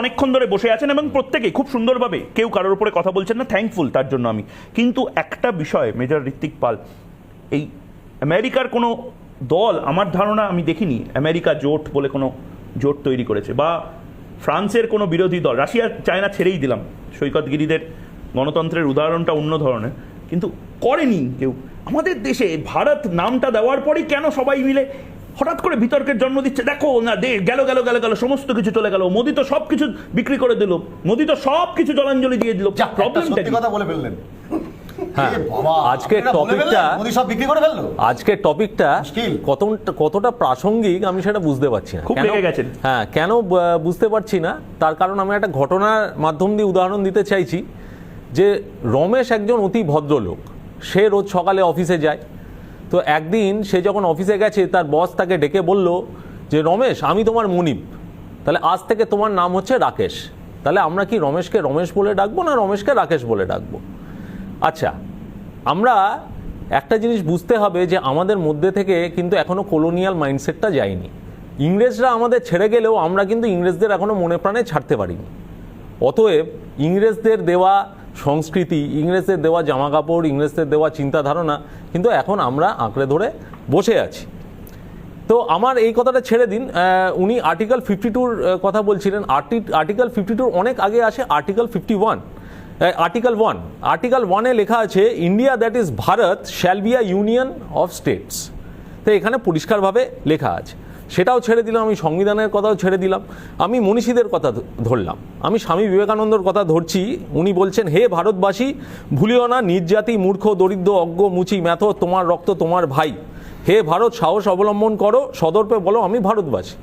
অনেকক্ষণ ধরে বসে আছেন এবং প্রত্যেকেই খুব সুন্দরভাবে কেউ কারোর উপরে কথা বলছেন না থ্যাঙ্কফুল তার জন্য আমি। কিন্তু একটা বিষয়, মেজর ঋত্বিক পাল, এই আমেরিকার কোনো দল, আমার ধারণা আমি দেখিনি, আমেরিকা জোট বলে কোনো জোট তৈরি করেছে, বা ফ্রান্সের কোনো বিরোধী দল, রাশিয়া, চায়না ছেড়েই দিলাম সৈকতগিরিদের গণতন্ত্রের উদাহরণটা অন্য ধরনের, কিন্তু করেনি কেউ। আমাদের দেশে ভারত নামটা দেওয়ার পরেই কেন সবাই মিলে হঠাৎ করে বিতর্কের জন্ম দিচ্ছে। দেখো না দে গেল গেল গেল গেল সমস্ত কিছু চলে গেল। মোদি তো সব কিছু বিক্রি করে দিল। মোদি তো সব কিছু জলাঞ্জলি দিয়ে দিল। প্রবলেমটা কথা বলে ফেললেন। হ্যাঁ, আজকের টপিকটা-? সব বিক্রি করে ফেলল? আজকের টপিকটা মুশকিল। কতটা কতটা প্রাসঙ্গিক আমি সেটা বুঝতে পারছি না। খুব কেন- গেছেন। হ্যাঁ কেন বুঝতে পারছি না। তার কারণ আমি একটা ঘটনার মাধ্যম দিয়ে উদাহরণ দিতে চাইছি যে রমেশ একজন অতি ভদ্রলোক। সে রোজ সকালে অফিসে যায়। তো একদিন সে যখন অফিসে গেছে, তার বস তাকে ডেকে বলল যে, রমেশ, আমি তোমার মনিব। তাহলে আজ থেকে তোমার নাম হচ্ছে রাকেশ। তাহলে আমরা কি রমেশকে রমেশ বলে ডাকবো না রমেশকে রাকেশ বলে ডাকবো? আচ্ছা আমরা একটা জিনিস বুঝতে হবে যে, আমাদের মধ্যে থেকে কিন্তু এখনও কলোনিয়াল মাইন্ডসেটটা যায়নি। ইংরেজরা আমাদের ছেড়ে গেলেও আমরা কিন্তু ইংরেজদের এখনও মনে প্রাণে ছাড়তে পারিনি। অতএব ইংরেজদের দেওয়া সংস্কৃতি, ইংরেজদের দেওয়া জামা কাপড় ইংরেজদের দেওয়া চিন্তা ধারণা কিন্তু এখন আমরা আঁকড়ে ধরে বসে আছি। তো আমার এই কথাটা ছেড়ে দিন উনি আর্টিকেল ফিফটি টুর কথা বলছিলেন। আর্টি আর্টিকেল ফিফটি টুর অনেক আগে আসে article fifty one article one article ওয়ানে লেখা আছে India that is Bharat shall be a union of states তো এখানে পরিষ্কারভাবে লেখা আছে। সেটাও ছেড়ে দিলাম, আমি সংবিধানের কথাও ছেড়ে দিলাম, আমি মনীষীদের কথা ধরলাম, আমি স্বামী বিবেকানন্দর কথা ধরছি, উনি বলছেন, হে ভারতবাসী, ভুলিও না নির্জাতি মূর্খ, দরিদ্র, অজ্ঞ, মুচি, ম্যাথ, তোমার রক্ত, তোমার ভাই। হে ভারত, সাহস অবলম্বন করো, সদর্পে বলো, আমি ভারতবাসী।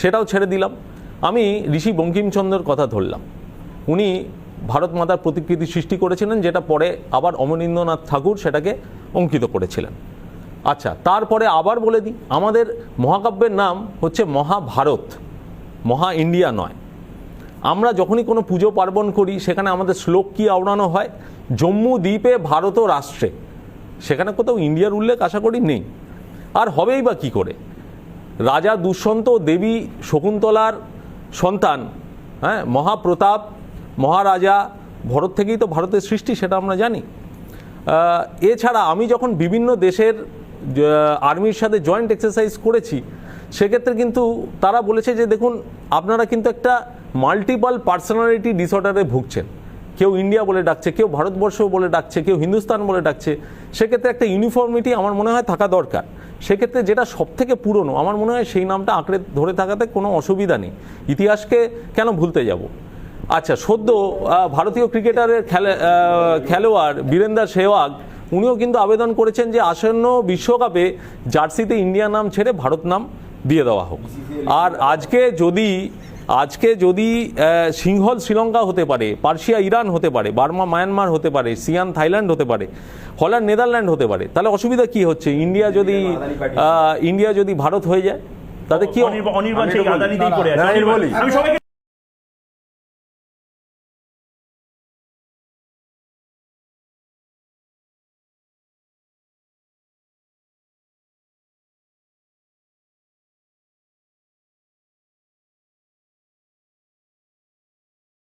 সেটাও ছেড়ে দিলাম, আমি ঋষি বঙ্কিমচন্দ্রের কথা ধরলাম। উনি ভারত মাতার প্রতিকৃতি সৃষ্টি করেছিলেন, যেটা পরে আবার অমনীন্দ্রনাথ ঠাকুর সেটাকে অঙ্কিত করেছিলেন। আচ্ছা তারপরে আবার বলে দিই, আমাদের মহাকাব্যের নাম হচ্ছে মহাভারত, মহা ইন্ডিয়া নয়। আমরা যখনই কোনো পুজো পার্বণ করি, সেখানে আমাদের শ্লোক কি আওড়ানো হয়? জম্মু দ্বীপে ভারত ও রাষ্ট্রে। সেখানে কোথাও ইন্ডিয়ার উল্লেখ আশা করি নেই। আর হবেই বা কি করে? রাজা দুষ্যন্ত দেবী শকুন্তলার সন্তান হ্যাঁ মহাপ্রতাপ, মহারাজা, ভরত থেকেই তো ভারতের সৃষ্টি, সেটা আমরা জানি। এছাড়া আমি যখন বিভিন্ন দেশের আর্মির সাথে জয়েন্ট এক্সারসাইজ করেছি, সেক্ষেত্রে কিন্তু তারা বলেছে যে, দেখুন, আপনারা কিন্তু একটা মাল্টিপাল পার্সোনালিটি ডিসঅর্ডারে ভুগছেন। কেউ ইন্ডিয়া বলে ডাকছে, কেউ ভারতবর্ষ বলে ডাকছে, কেউ হিন্দুস্তান বলে ডাকছে, সেক্ষেত্রে একটা ইউনিফর্মিটি আমার মনে হয় থাকা দরকার। সেক্ষেত্রে যেটা সব থেকে পুরনো, আমার মনে হয় সেই নামটা আঁকড়ে ধরে থাকাতে কোনো অসুবিধা নেই। ইতিহাসকে কেন ভুলতে যাব? আচ্ছা সদ্য ভারতীয় ক্রিকেটারের খেলে খেলোয়াড় বীরেন্দ্র সেহওয়াগ উনিও কিন্তু আবেদন করেছেন যে আসন্ন বিশ্বকাপে জার্সিতে ইন্ডিয়া নাম ছেড়ে ভারত নাম দিয়ে দেওয়া হোক। আর আজকে যদি আজকে যদি সিংহল শ্রীলঙ্কা হতে পারে পার্সিয়া ইরান হতে পারে বার্মা মায়ানমার হতে পারে সিয়ান থাইল্যান্ড হতে পারে হল্যান্ড নেদারল্যান্ড হতে পারে তাহলে অসুবিধা কি হচ্ছে? ইন্ডিয়া যদি আহ, ইন্ডিয়া যদি ভারত হয়ে যায় তাতে কি অনির্বাণ